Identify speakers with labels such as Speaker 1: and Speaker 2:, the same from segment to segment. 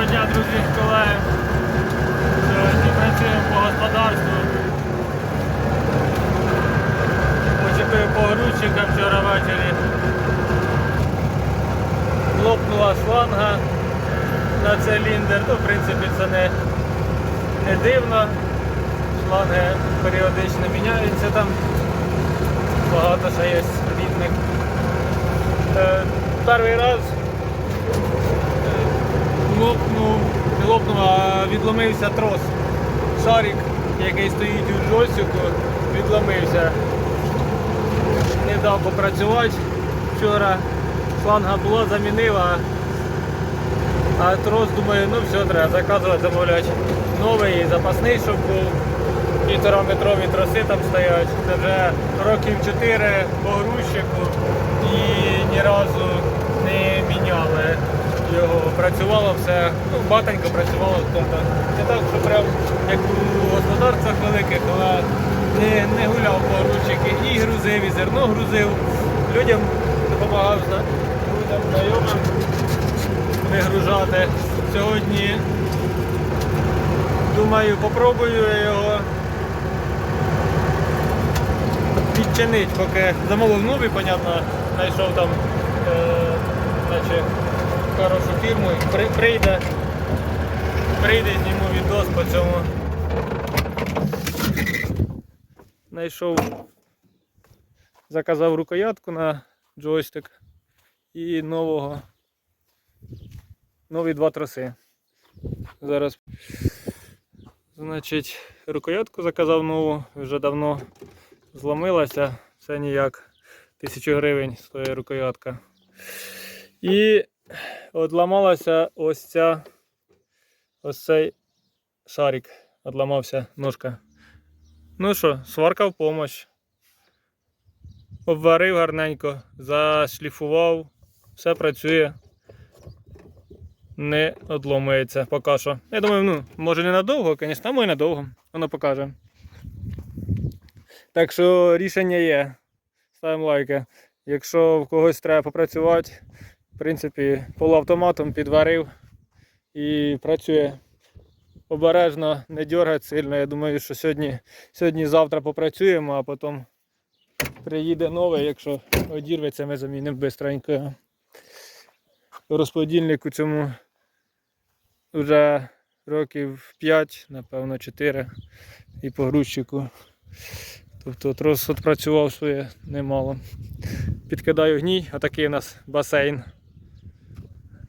Speaker 1: Доброго дня, друзі, колеги. Сьогодні працюємо по господарству. Почепив погрузчика вчора ввечері. Лопнула шланга на циліндр. Ну, в принципі, це не, не дивно. Шланги періодично міняються там. Багато ще є різних. Е, Перший раз лопнув, не лопнув, а відломився трос. Шарик, який стоїть у джойстику, відломився. Не дав попрацювати. Вчора шланга була, замінила. А трос, думаю, ну все, треба заказувати, замовляти новий, запасний, щоб був. Півтора метрові троси там стоять. Це вже років 4 по грузчику і ні разу не міняли його. Працювало все, ну, батенько працювало. Не так, що прям як у господарствах великих, але не, не гуляв по грузчики. І грузив, і зерно грузив. Людям допомагав людям знайомим вигружати. Сьогодні думаю, попробую його відчинити, поки замовив новий, понятно, знайшов там е, наче хорошу фірму, При, прийде, прийде, зніму відос по цьому. Знайшов, заказав рукоятку на джойстик і нового, нові два троси. Зараз Значить, рукоятку заказав нову, вже давно зломилася, це ніяк. Тисячу гривень стоїть рукоятка. І одламалася ось ця ось цей шарик. Одламався ножка. Ну що, сварка в помощь. Обварив гарненько, зашліфував, все працює не одломується поки що. Я думаю, ну, може не надовго, звісно, може надовго. Воно покаже. Так що рішення є. Ставимо лайки. Якщо в когось треба попрацювати, принципі, полуавтоматом підварив і працює обережно, не дергать сильно. Я думаю, що сьогодні, сьогодні завтра попрацюємо, а потім приїде новий, якщо одірветься, ми замінимо швидко. Розподільник у цьому вже років 5, напевно 4 і по грузчику. Тобто трос відпрацював своє немало. Підкидаю гній, а такий у нас басейн.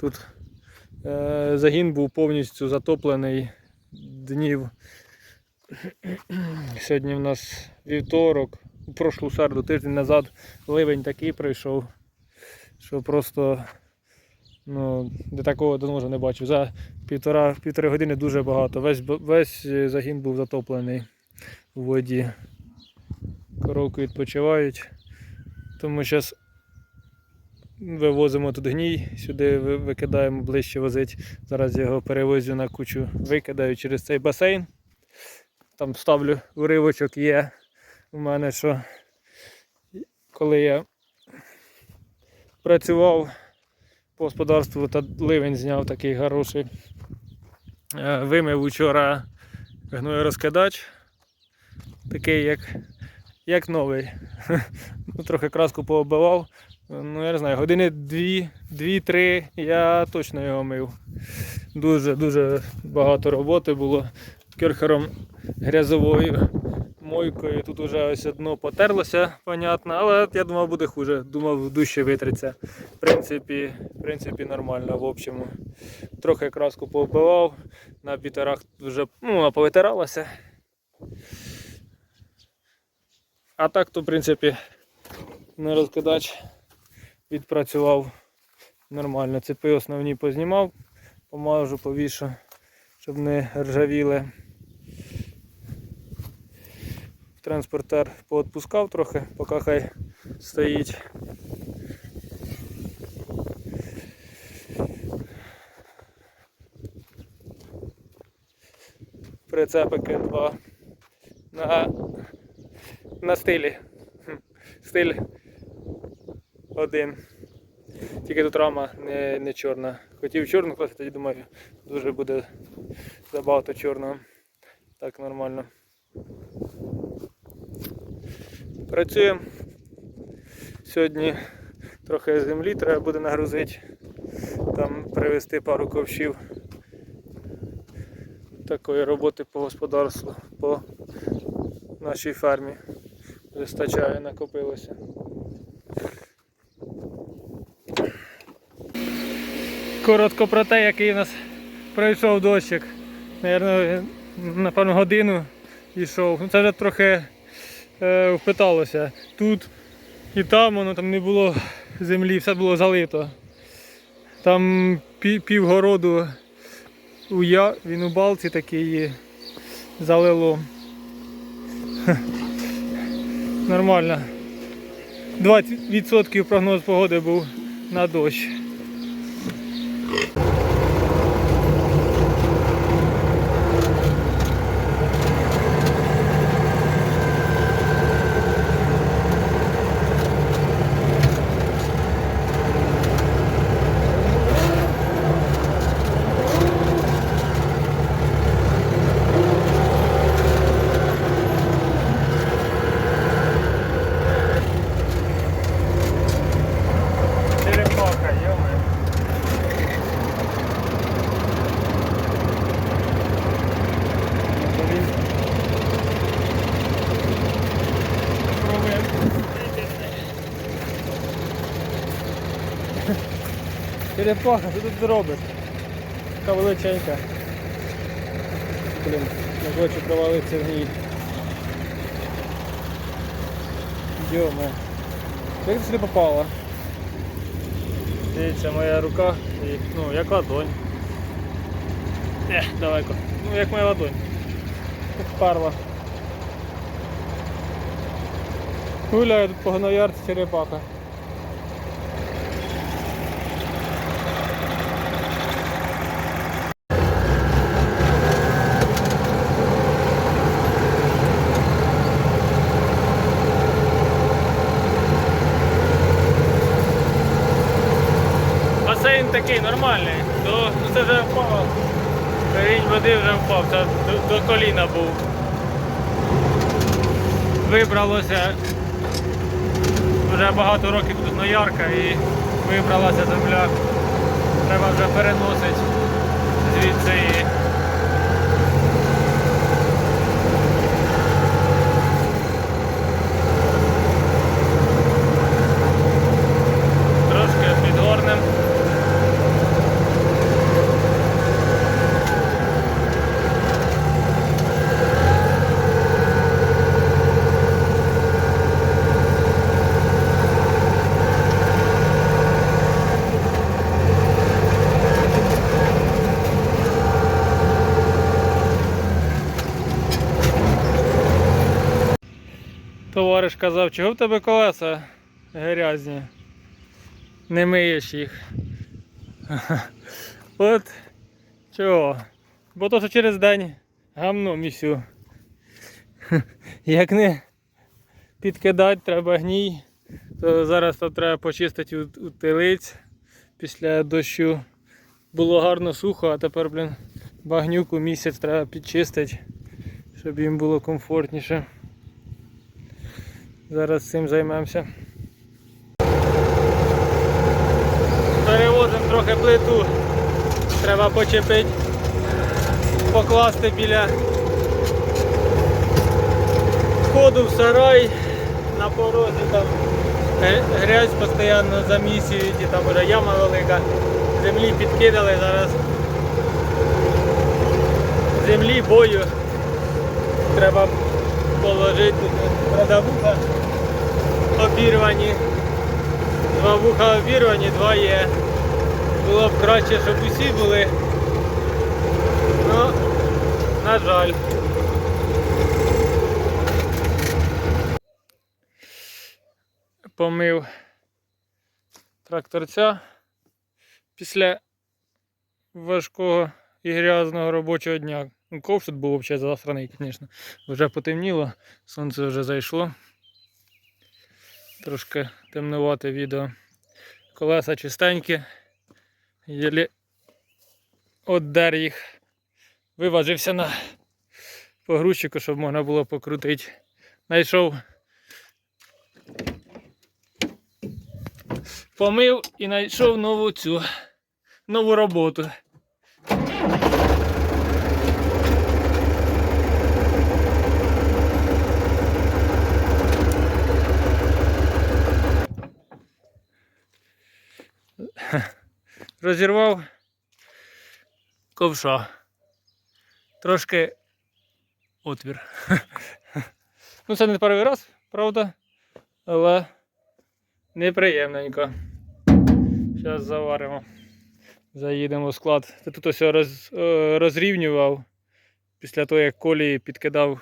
Speaker 1: Тут е, загін був повністю затоплений днів. Сьогодні в нас вівторок, у прошлу середу, тиждень назад ливень такий прийшов, що просто Ну, де такого давно вже не бачив. За півтора, півтори години дуже багато. Весь, весь загін був затоплений у воді. Коровки відпочивають. Тому зараз вивозимо тут гній, сюди викидаємо ближче возить. Зараз я його перевозю на кучу, викидаю через цей басейн. Там ставлю уривочок є у мене, що коли я працював по господарству та ливень зняв такий хороший. Е, Вимив вчора гноєрозкидач. Такий як, як новий. Ну, трохи краску пооббивав. Ну, я не знаю, години 2-3 я точно його мив. Дуже-дуже багато роботи було керхером грязовою мойкою. Тут вже ось дно потерлося, понятно, але я думав буде хуже. Думав дужче витриться. В принципі, в принципі нормально в общому. Трохи краску повбивав, на бітерах вже ну, повитиралося. А так то, в принципі, на розкидач відпрацював нормально. Цепи основні познімав, помажу, повішу, щоб не ржавіли. Транспортер поотпускав трохи, поки хай стоїть. Прицепики два на, на стилі. Стиль один. Тільки тут рама не, не чорна. Хотів чорну класти, тоді думаю, дуже буде забагато чорного. Так нормально. Працюємо. Сьогодні трохи землі треба буде нагрузити. Там привезти пару ковшів такої роботи по господарству, по нашій фермі. Вистачає, накопилося. Коротко про те, який у нас пройшов дощик. Наверно, напевно, годину йшов. Ну, Це вже трохи е, впиталося. Тут і там воно там не було землі, все було залито. Там півгороду у я, він у балці такий залило. Нормально. 20% прогноз погоди був на дощ. Yeah. Черепаха, що тут зробиш? Така величенька. Блін, не хочу провалитися в ній. Йоме. Як ти сюди попала? Дивіться, моя рука, і, ну, як ладонь. Ех, далеко. Ну, як моя ладонь. Як парла. Гуляю тут по гноярці черепаха. Басейн такий нормальний, то ну, це вже впав. Рівень вже це до, до коліна був. Вибралося вже багато років тут ноярка і вибралася земля. Треба вже переносити звідси і трошки підгорнем. Товариш казав, чого в тебе колеса грязні? Не миєш їх. От чого? Бо то, що через день гамно місю. Як не підкидати, треба гній, то зараз то треба почистити у, телиць після дощу. Було гарно сухо, а тепер, блін, багнюку місяць треба підчистити, щоб їм було комфортніше. Зараз цим займемося. Перевозимо трохи плиту. Треба почепити, покласти біля входу в сарай на порозі там грязь постійно замісюють і там вже яма велика. Землі підкидали зараз. Землі бою треба положити. Правда, вуха обірвані. Два вуха обірвані, два є. Було б краще, щоб усі були. Ну, на жаль. Помив тракторця після важкого і грязного робочого дня. Ковш тут був взагалі засраний, звісно. Вже потемніло, сонце вже зайшло. Трошки темнувате відео. Колеса чистенькі. Єлі оддер їх. Виважився на погрузчику, щоб можна було покрутити. Найшов. Помив і знайшов нову цю нову роботу. Розірвав ковша. Трошки отвір. Ну, це не перший раз, правда, але неприємненько. Зараз заваримо. Заїдемо в склад. Та Тут ось роз, е, розрівнював. Після того, як колії підкидав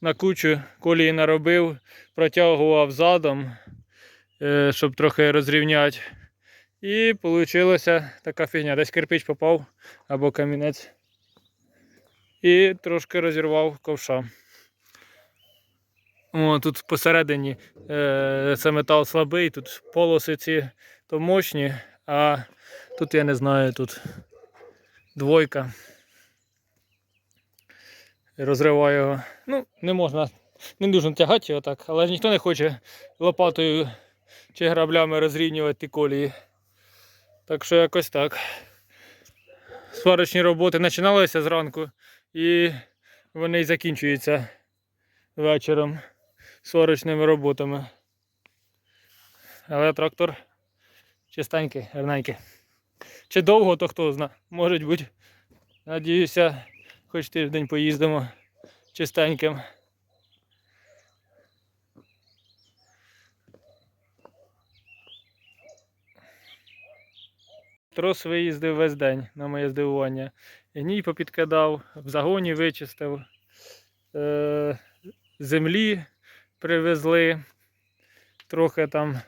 Speaker 1: на кучу, колії наробив, протягував задом, е, щоб трохи розрівняти. І вийшла така фігня. Десь кирпич попав або камінець. І трошки розірвав ковша. О, тут посередині е, це метал слабий, тут полоси ці то мощні, а тут я не знаю, тут двойка. Розриваю його. Ну, не можна, не дуже тягати його так, але ж ніхто не хоче лопатою чи граблями розрівнювати колії. Так що якось так. Сварочні роботи починалися зранку і вони й закінчуються вечором сварочними роботами. Але трактор чистенький, гарненький. Чи довго, то хто зна. Може бути. Надіюся, хоч тиждень поїздимо чистеньким. Трос виїздив весь день на моє здивування. Гній попідкидав, в загоні вичистив. Е- землі привезли, трохи там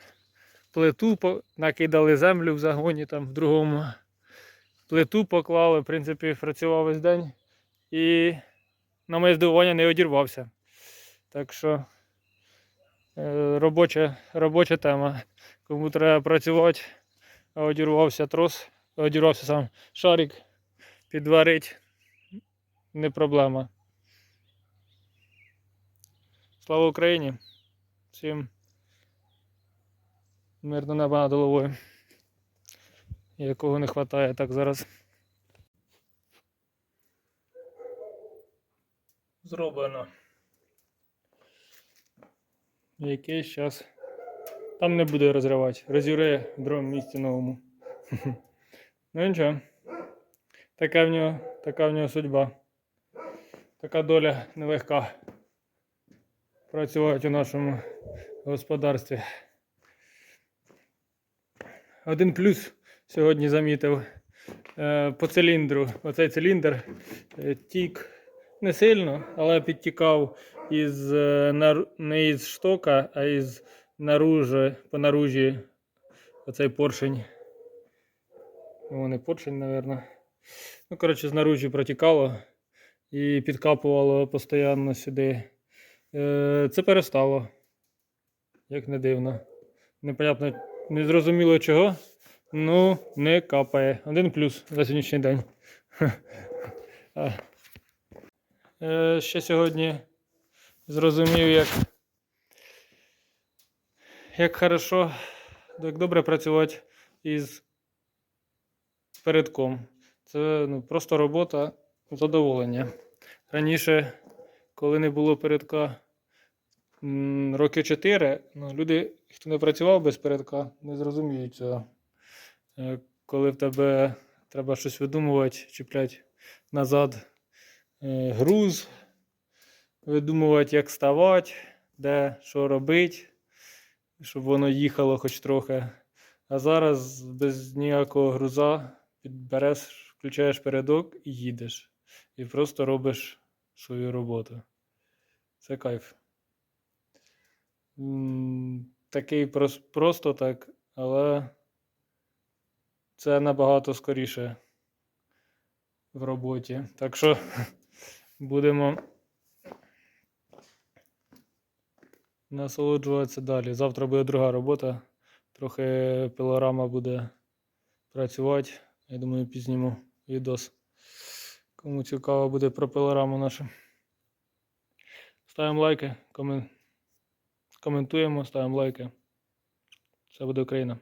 Speaker 1: плиту накидали землю в загоні, там в другому плиту поклали, в принципі, працював весь день і на моє здивування не одірвався. Так що е, робоча, робоча тема. Кому треба працювати, одірвався трос, одірвався сам шарик, підварить, не проблема. Слава Україні! Всім мирно неба над головою. Якого не вистачає так зараз. Зроблено. Якийсь час. Там не буде розривати. Розірве в другому місці новому. Ну нічого. Така в нього, така в нього судьба. Така доля нелегка працювати у нашому господарстві. Один плюс сьогодні замітив е, по циліндру. Оцей циліндр е, тік не сильно, але підтікав із, е, не із штока, а із наружі, по наружі оцей поршень. О, не поршень, мабуть. Ну, коротше, знаружі протікало і підкапувало постійно сюди. Е, Це перестало. Як не дивно. Непонятно, не зрозуміло чого. Ну, не капає. Один плюс за сьогоднішній день. Е, Ще сьогодні зрозумів, як, як хорошо, як добре працювати із передком. Це ну, просто робота, задоволення. Раніше, коли не було передка роки 4, ну, люди, хто не працював без передка, не зрозуміють цього. Е, Коли в тебе треба щось видумувати, чіпляти назад е, груз, видумувати, як ставати, де що робити, щоб воно їхало хоч трохи. А зараз без ніякого груза підбереш, включаєш передок і їдеш. І просто робиш свою роботу. Це кайф. Такий просто так, але це набагато скоріше в роботі. Так що будемо насолоджуватися далі. Завтра буде друга робота. Трохи пилорама буде працювати. Я думаю, пізніму відос. Кому цікаво буде про пилораму нашу. Ставимо лайки, комен... коментуємо, ставимо лайки. Це буде Україна.